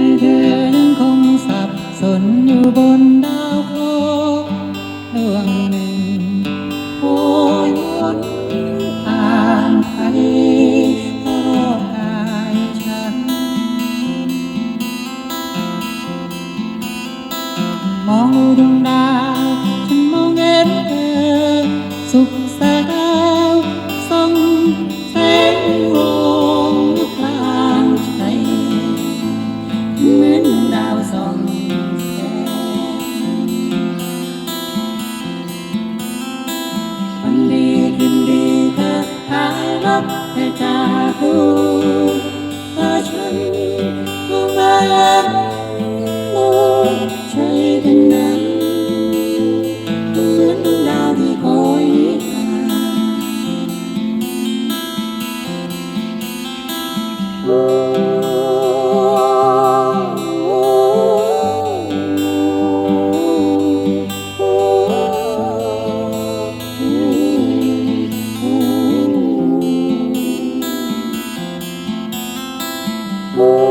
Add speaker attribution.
Speaker 1: แต่เธอยังคงสับสนอยู่บนดาวเคราะห์ดวงหนึ่งโอยวนผ่านไปรอบกายฉัน มองดูดวงดาว ฉันมองเห็นเธอ จากดูเธอฉันมองมาโลกใจกันนั้นเหมือนดาวที่คอยนิทาโอ้ more.